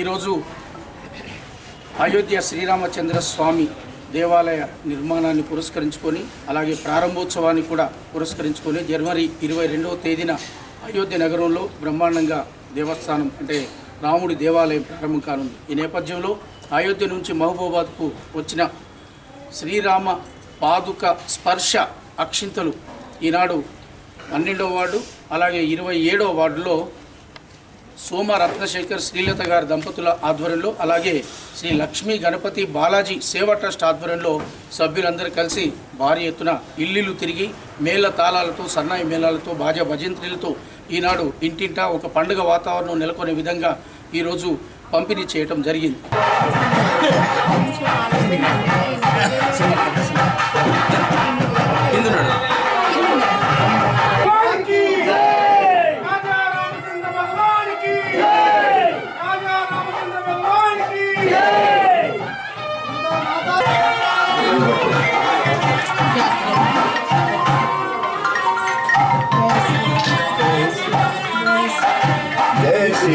ఈరోజు అయోధ్య శ్రీరామచంద్ర స్వామి దేవాలయ నిర్మాణాన్ని పురస్కరించుకొని అలాగే ప్రారంభోత్సవాన్ని కూడా పురస్కరించుకొని జనవరి ఇరవై రెండవ తేదీన అయోధ్య నగరంలో బ్రహ్మాండంగా దేవస్థానం అంటే రాముడి దేవాలయం ప్రారంభం కానుంది. ఈ నేపథ్యంలో అయోధ్య నుంచి మహబూబాద్కు వచ్చిన శ్రీరామ పాదుక స్పర్శ అక్షింతలు ఈనాడు పన్నెండవ వార్డు అలాగే ఇరవై ఏడవ వార్డులో సోమ రత్నశేఖర్ శ్రీలత గారి దంపతుల ఆధ్వర్యంలో అలాగే శ్రీ లక్ష్మీ గణపతి బాలాజీ సేవా ట్రస్ట్ ఆధ్వర్యంలో సభ్యులందరూ కలిసి భారీ ఎత్తున ఇల్లులు తిరిగి మేళ తాళాలతో సన్నాయి మేళాలతో బాజా భజంత్రులతో ఈనాడు ఇంటింటా ఒక పండుగ వాతావరణం నెలకొనే విధంగా ఈరోజు పంపిణీ చేయటం జరిగింది. ఎందున్నాడు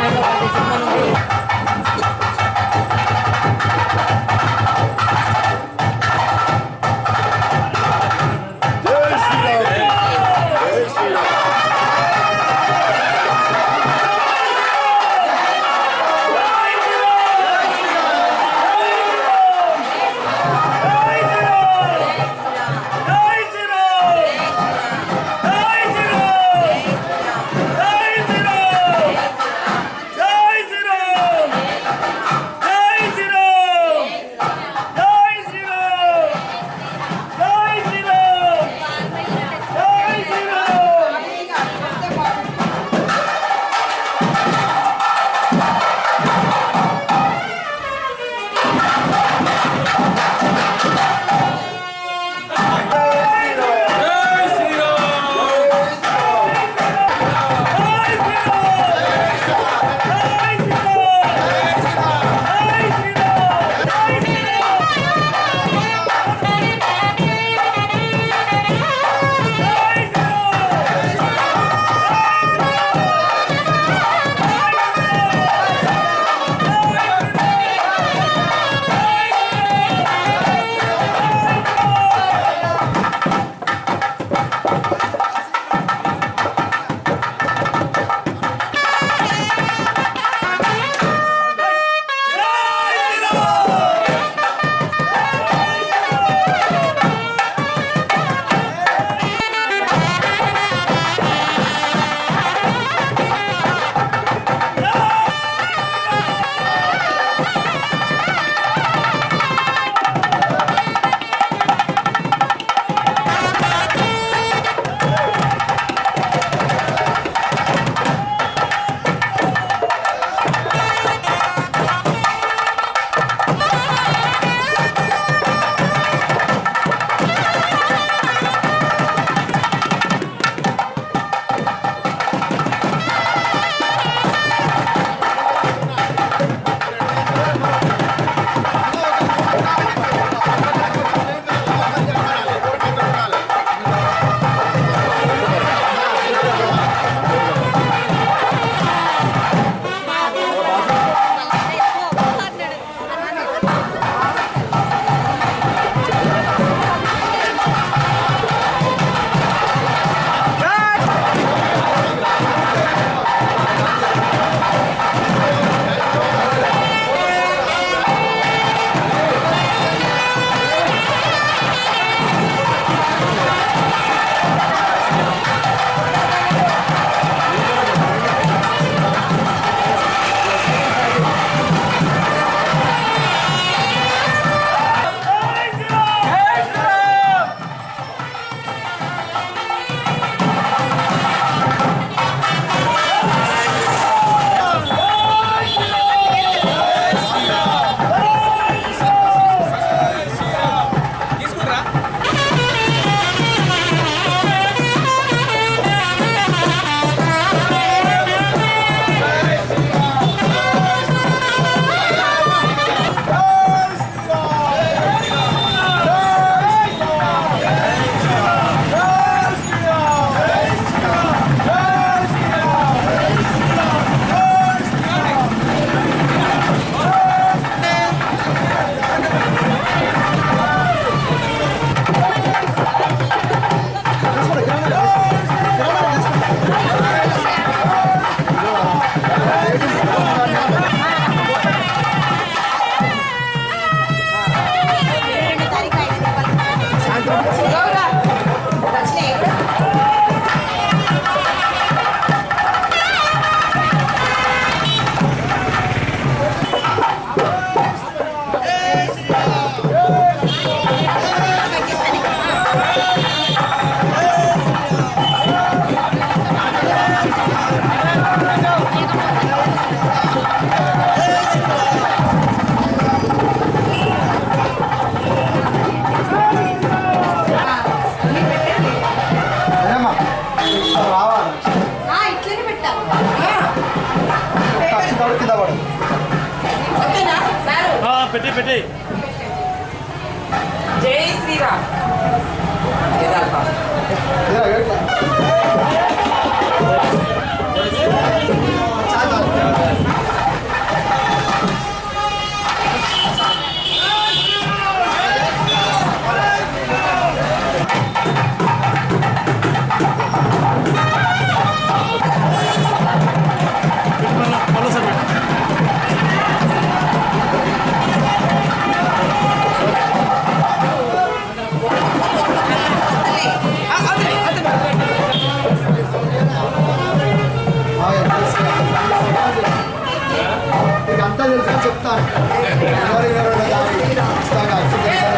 நாங்கள் வாழ்க்கை சம்பந்தம் arriba. Queda. 덕담을 가졌다. 머리를 올라가고 있다가 지금.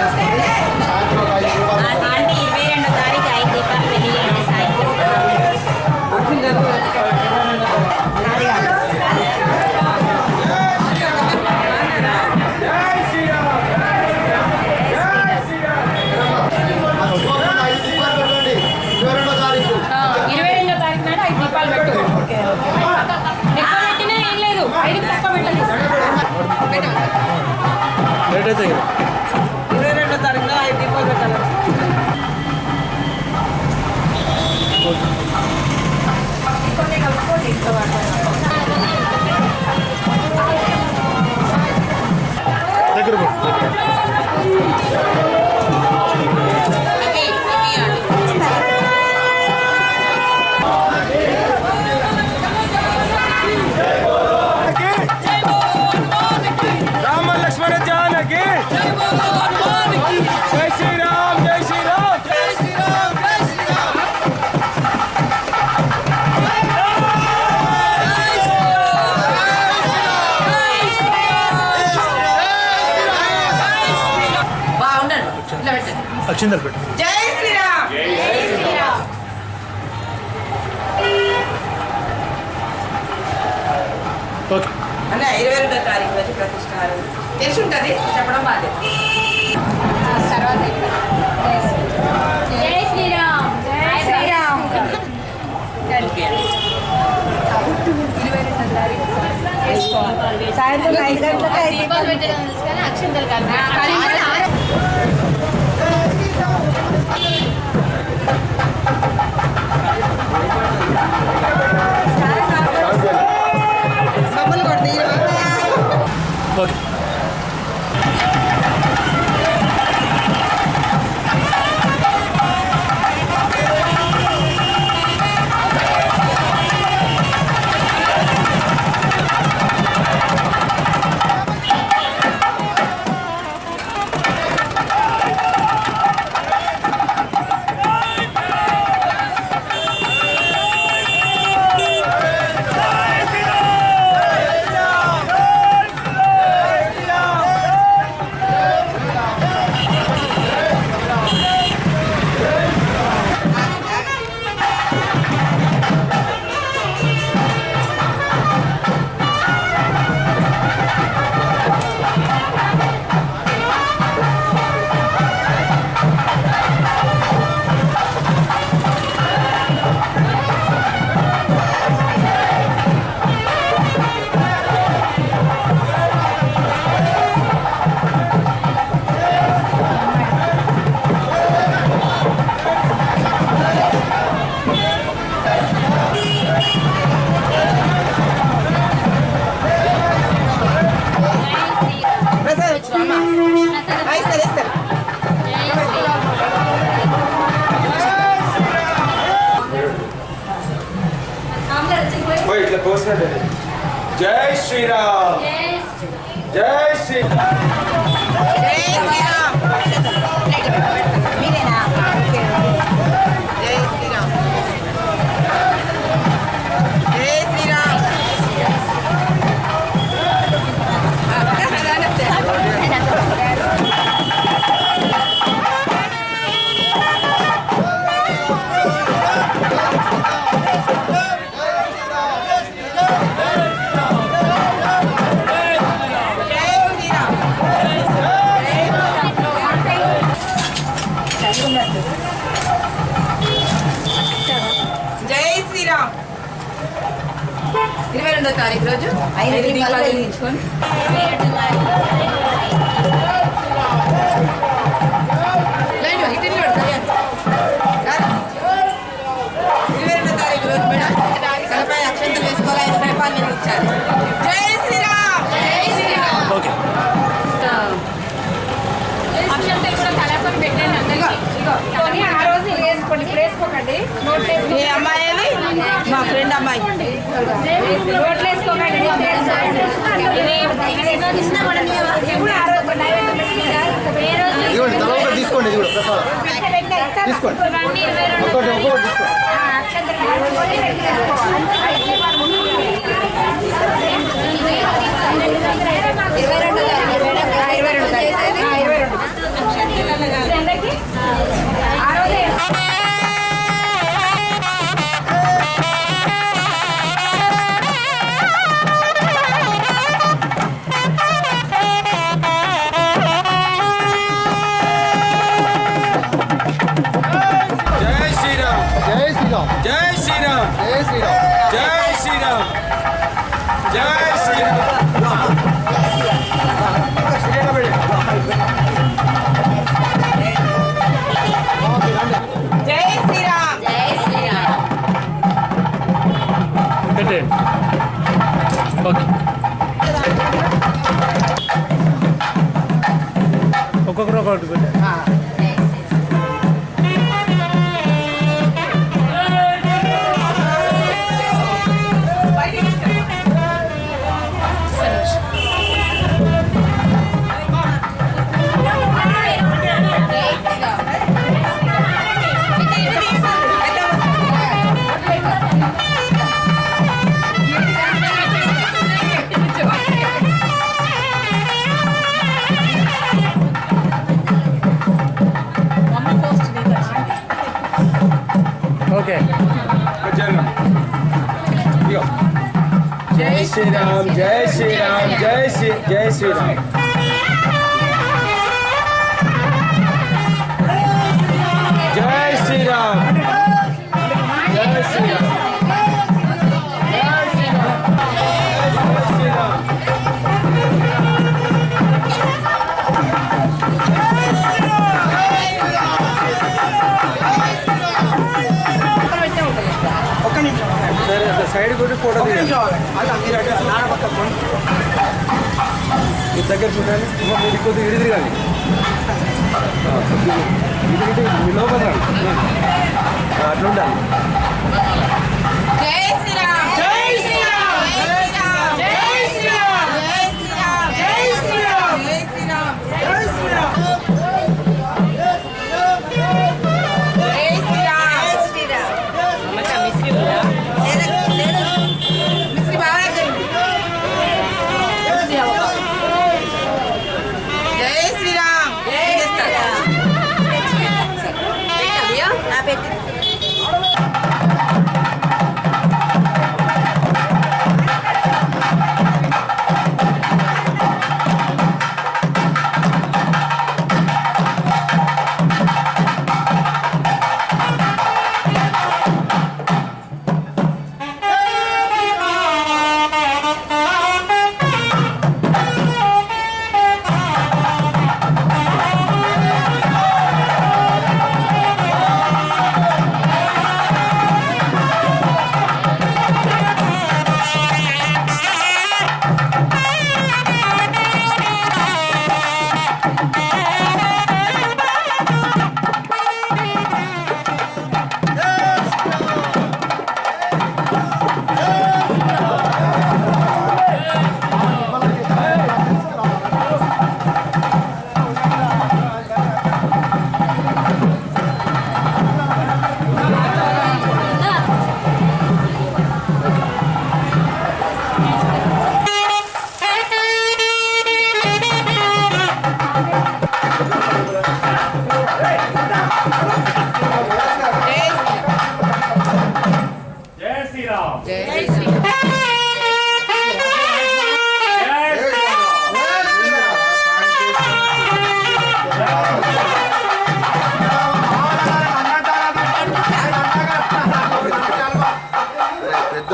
సాయంత్రం ఐదు గంటలకు దీపాలు పెట్టడం తెలుసు కానీ అక్షింతలు కాదు one? తీసుకోండి ఇది కూడా ప్రసాదం. తీసుకోండి. ఒకటి ఒక్కొక్కటి తీసుకోండి. ఇరవై రెండు ఇరవై రెండు ఇరవై రెండు జై శ్రీరామ్ జై శ్రీరామ్ జై శ్రీరామ్ జై శ్రీరామ్ జై శ్రీరామ్ ఓకే ఒక్కొక్కరు ఒకటి राम जय श्री राम जय श्री जय श्री राम जय श्री राम जय श्री राम సైడ్ కొట్టి ఫోటో తీయండి మీ దగ్గర చూడండి. మీరు కొద్దిగా ఇడిది కానీ ఇటు మీ లోపల అట్లా ఉండాలి. Oh!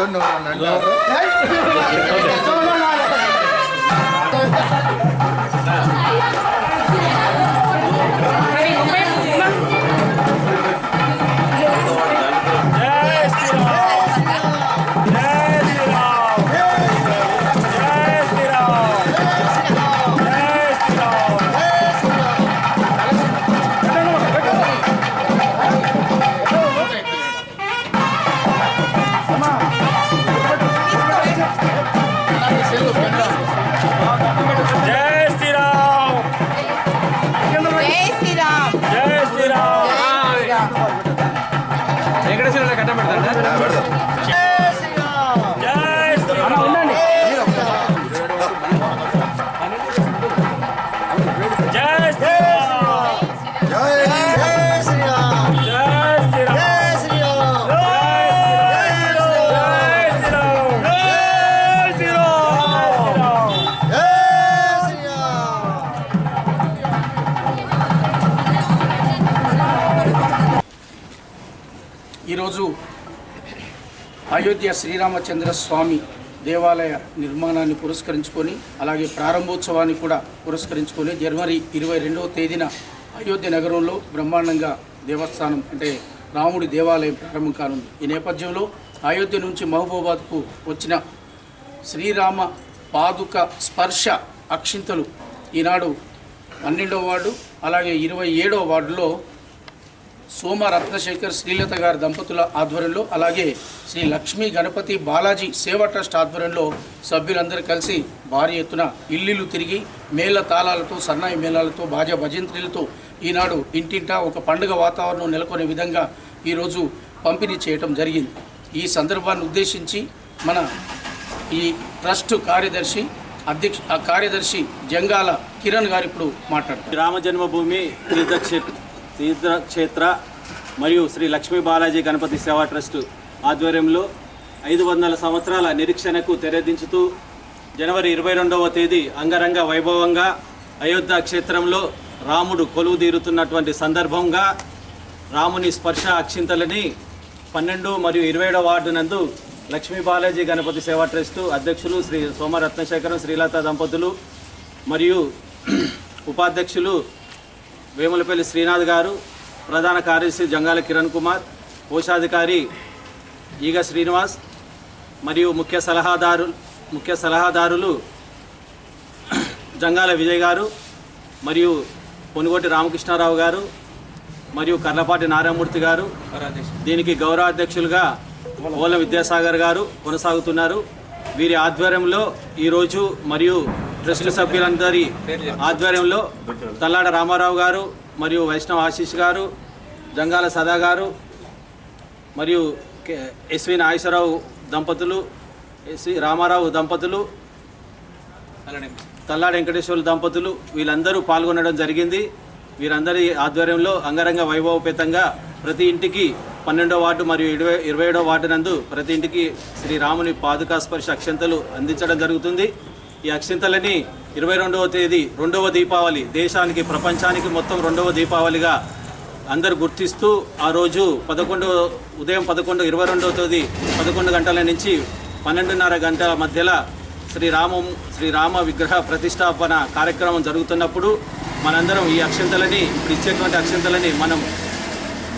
చూడండి ఎవరన్నా అయోధ్య శ్రీరామచంద్ర స్వామి దేవాలయ నిర్మాణాన్ని పురస్కరించుకొని అలాగే ప్రారంభోత్సవాన్ని కూడా పురస్కరించుకొని జనవరి ఇరవై రెండవ తేదీన అయోధ్య నగరంలో బ్రహ్మాండంగా దేవస్థానం అంటే రాముడి దేవాలయం ప్రారంభం కానుంది. ఈ నేపథ్యంలో అయోధ్య నుంచి మహబూబాద్కు వచ్చిన శ్రీరామ పాదుక స్పర్శ అక్షింతలు ఈనాడు పన్నెండవ వార్డు అలాగే ఇరవై ఏడవ వార్డులో సోమ రత్నశేఖర్ శ్రీలత గారి దంపతుల ఆధ్వర్యంలో అలాగే శ్రీ లక్ష్మీ గణపతి బాలాజీ సేవ ట్రస్ట్ ఆధ్వర్యంలో సభ్యులందరూ కలిసి భారీ ఎత్తున ఇల్లులు తిరిగి మేళ తాళాలతో సన్నాయి మేళాలతో బాజా భజంత్రులతో ఈనాడు ఇంటింటా ఒక పండుగ వాతావరణం నెలకొనే విధంగా ఈరోజు పంపిణీ చేయటం జరిగింది. ఈ సందర్భాన్ని ఉద్దేశించి మన ఈ ట్రస్ట్ కార్యదర్శి అధ్యక్ష ఆ కార్యదర్శి జంగాల కిరణ్ గారు ఇప్పుడు మాట్లాడారు రామ జన్మభూమి తీర్థక్షేత్ర తీర్థక్షేత్ర మరియు శ్రీ లక్ష్మీ బాలాజీ గణపతి సేవా ట్రస్టు ఆధ్వర్యంలో ఐదు వందల సంవత్సరాల నిరీక్షణకు తెరదించుతూ జనవరి ఇరవై రెండవ తేదీ అంగరంగ వైభవంగా అయోధ్య క్షేత్రంలో రాముడు కొలువు తీరుతున్నటువంటి సందర్భంగా రాముని స్పర్శ అక్షింతలని పన్నెండు మరియు ఇరవై ఏడవ వార్డు నందు లక్ష్మీ బాలాజీ గణపతి సేవా ట్రస్టు అధ్యక్షులు శ్రీ సోమరత్నశేఖరం శ్రీలత దంపతులు మరియు ఉపాధ్యక్షులు వేములపల్లి శ్రీనాథ్ గారు ప్రధాన కార్యదర్శి జంగాల కిరణ్ కుమార్ కోశాధికారి ఈగ శ్రీనివాస్ మరియు ముఖ్య సలహాదారు ముఖ్య సలహాదారులు జంగాల విజయ్ గారు మరియు పొనుగోటి రామకృష్ణారావు గారు మరియు కర్లపాటి నారాయణమూర్తి గారు దీనికి గౌరవ అధ్యక్షులుగా ఓల విద్యాసాగర్ గారు కొనసాగుతున్నారు. వీరి ఆధ్వర్యంలో ఈరోజు మరియు ట్రస్ట్ సభ్యులందరి ఆధ్వర్యంలో తల్లాడ రామారావు గారు మరియు వైష్ణవ్ ఆశీష్ గారు జంగాల సదా గారు మరియు ఎస్వి నాగేశ్వరరావు దంపతులు ఎస్వి రామారావు దంపతులు తల్లాడ వెంకటేశ్వరులు దంపతులు వీళ్ళందరూ పాల్గొనడం జరిగింది. వీరందరి ఆధ్వర్యంలో అంగరంగ వైభవపేతంగా ప్రతి ఇంటికి పన్నెండో వార్డు మరియు ఇరవై ఇరవై ఏడో వార్డు నందు ప్రతి ఇంటికి శ్రీరాముని పాదుకాస్పర్శ అక్షంతలు అందించడం జరుగుతుంది. ఈ అక్షింతలని ఇరవై రెండవ తేదీ రెండవ దీపావళి దేశానికి ప్రపంచానికి మొత్తం రెండవ దీపావళిగా అందరు గుర్తిస్తూ ఆ రోజు పదకొండు ఉదయం పదకొండు ఇరవై రెండవ తేదీ పదకొండు గంటల నుంచి పన్నెండున్నర గంటల మధ్యలో శ్రీరామం శ్రీరామ విగ్రహ ప్రతిష్టాపన కార్యక్రమం జరుగుతున్నప్పుడు మనందరం ఈ అక్షంతలని ఇప్పుడు ఇచ్చేటువంటి అక్షంతలని మనం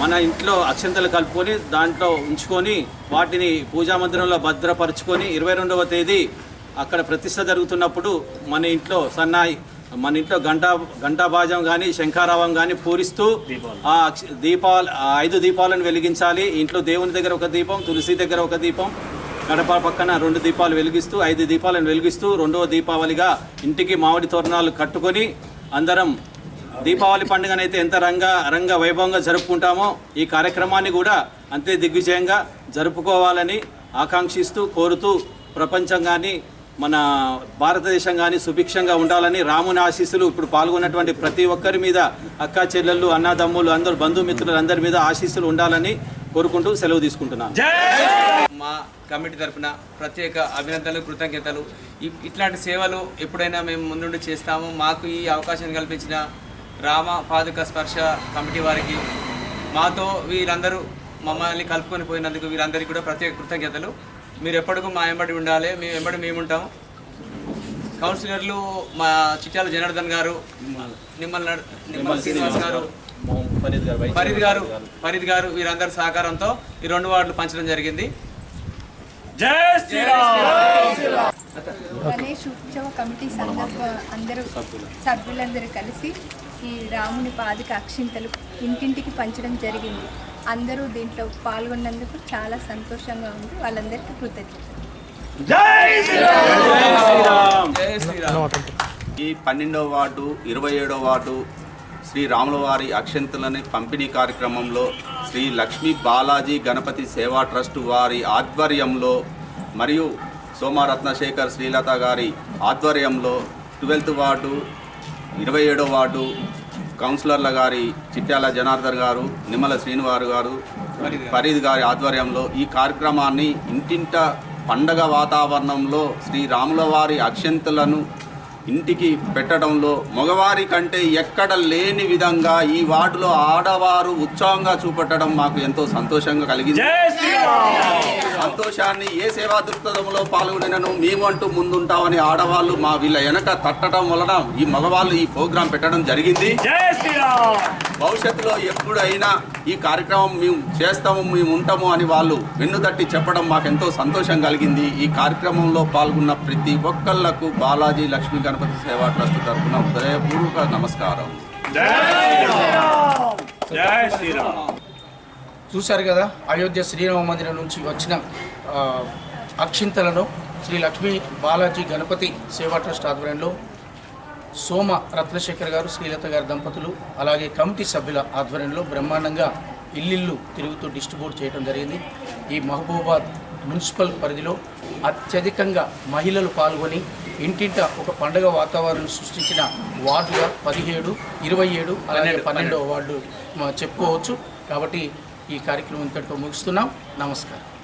మన ఇంట్లో అక్షంతలు కలుపుకొని దాంట్లో ఉంచుకొని వాటిని పూజా మందిరంలో భద్రపరుచుకొని ఇరవై రెండవ తేదీ అక్కడ ప్రతిష్ట జరుగుతున్నప్పుడు మన ఇంట్లో సన్నాయి మన ఇంట్లో గంటా గంటాబాజం కానీ శంఖారావం కానీ పూరిస్తూ ఆ దీపాలు ఆ ఐదు దీపాలను వెలిగించాలి. ఇంట్లో దేవుని దగ్గర ఒక దీపం తులసి దగ్గర ఒక దీపం గడప పక్కన రెండు దీపాలు వెలిగిస్తూ ఐదు దీపాలను వెలిగిస్తూ రెండవ దీపావళిగా ఇంటికి మామిడి తోరణాలు కట్టుకొని అందరం దీపావళి పండుగనైతే ఎంత రంగ రంగ వైభవంగా జరుపుకుంటామో ఈ కార్యక్రమాన్ని కూడా అంతే దిగ్విజయంగా జరుపుకోవాలని ఆకాంక్షిస్తూ కోరుతూ ప్రపంచం కానీ మన భారతదేశం కానీ సుభిక్షంగా ఉండాలని రాముని ఆశీస్సులు ఇప్పుడు పాల్గొన్నటువంటి ప్రతి ఒక్కరి మీద అక్కా చెల్లెళ్ళు అన్నదమ్ములు అందరు బంధుమిత్రులు అందరి మీద ఆశీస్సులు ఉండాలని కోరుకుంటూ సెలవు తీసుకుంటున్నాను. మా కమిటీ తరపున ప్రత్యేక అభినందనలు కృతజ్ఞతలు. ఇ- ఇట్లాంటి సేవలు ఎప్పుడైనా మేము ముందుండి చేస్తాము. మాకు ఈ అవకాశం కల్పించిన రామ పాదుక స్పర్శ కమిటీ వారికి మాతో వీరందరూ మమ్మల్ని కలుపుకొని పోయినందుకు వీరందరికీ కూడా ప్రత్యేక కృతజ్ఞతలు. మీరు ఎప్పటికూ మా వెంబడి ఉండాలి మేము వెంబడి మేము ఉంటాం కౌన్సిలర్లు మా చిట్యాల జనార్దన్ గారు నిమ్మల్ శ్రీనివాస్ గారు ఫరీద్ గారు వైస్ ఫరీద్ గారు ఫరీద్ గారు వీరందరి సహకారంతో ఈ రెండు వార్డులు పంచడం జరిగింది. గణేష్ ఉత్సవ కమిటీ సందర్భ అందరూ సభ్యులందరూ కలిసి ఈ రాముని పాదిక అక్షింతలు ఇంటింటికి పంచడం జరిగింది. అందరూ దీంట్లో పాల్గొన్నందుకు చాలా సంతోషంగా ఉంది. వాళ్ళందరికీ కృతజ్ఞతలు. జై శ్రీరామ్! ఈ పన్నెండవ వార్డు ఇరవై ఏడవ వార్డు శ్రీ రాముల వారి అక్షంతలని పంపిణీ కార్యక్రమంలో శ్రీ లక్ష్మీ బాలాజీ గణపతి సేవా ట్రస్ట్ వారి ఆధ్వర్యంలో మరియు సోమారత్నశేఖర్ శ్రీలత గారి ఆధ్వర్యంలో ట్వెల్త్ వార్డు ఇరవై ఏడవ వార్డు కౌన్సిలర్ల గారి చిట్యాల జనార్దన్ గారు నిమ్మల శ్రీనివారు గారు ఫరీద్ గారి ఆధ్వర్యంలో ఈ కార్యక్రమాన్ని ఇంటింట పండగ వాతావరణంలో శ్రీ రాముల వారి అక్షంతలను ఇంటికి పెట్టడంలో మగవారి కంటే ఎక్కడ లేని విధంగా ఈ వార్డులో ఆడవారు ఉత్సాహంగా చూపెట్టడం మాకు ఎంతో సంతోషంగా కలిగింది. సంతోషాన్ని ఏ సేవా దృక్పథంలో పాల్గొనినను మేము అంటూ ముందుంటామని ఆడవాళ్ళు మా వీళ్ళ వెనక తట్టడం వలన ఈ మగవాళ్ళు ఈ ప్రోగ్రాం పెట్టడం జరిగింది. భవిష్యత్తులో ఎప్పుడైనా ఈ కార్యక్రమం మేము చేస్తాము మేము ఉంటాము అని వాళ్ళు వెన్నుదట్టి చెప్పడం మాకు ఎంతో సంతోషం కలిగింది. ఈ కార్యక్రమంలో పాల్గొన్న ప్రతి ఒక్కళ్ళకు బాలాజీ లక్ష్మీ గణపతి సేవా ట్రస్ట్ తరఫున హృదయపూర్వక నమస్కారం. చూశారు కదా అయోధ్య శ్రీరామ మందిరం నుంచి వచ్చిన అక్షింతలను శ్రీ లక్ష్మీ బాలాజీ గణపతి సేవా ట్రస్ట్ ఆధ్వర్యంలో సోమ రత్నశేఖర్ గారు శ్రీలత గారి దంపతులు అలాగే కమిటీ సభ్యుల ఆధ్వర్యంలో బ్రహ్మాండంగా ఇల్లిల్లు తిరుగుతూ డిస్ట్రిబ్యూట్ చేయడం జరిగింది. ఈ మహబూబాద్ మున్సిపల్ పరిధిలో అత్యధికంగా మహిళలు పాల్గొని ఇంటింట ఒక పండగ వాతావరణం సృష్టించిన వార్డుగా పదిహేడు ఇరవై ఏడు అలాగే పన్నెండవ వార్డు చెప్పుకోవచ్చు. కాబట్టి ఈ కార్యక్రమం ఇంతటితో ముగిస్తున్నాం. నమస్కారం.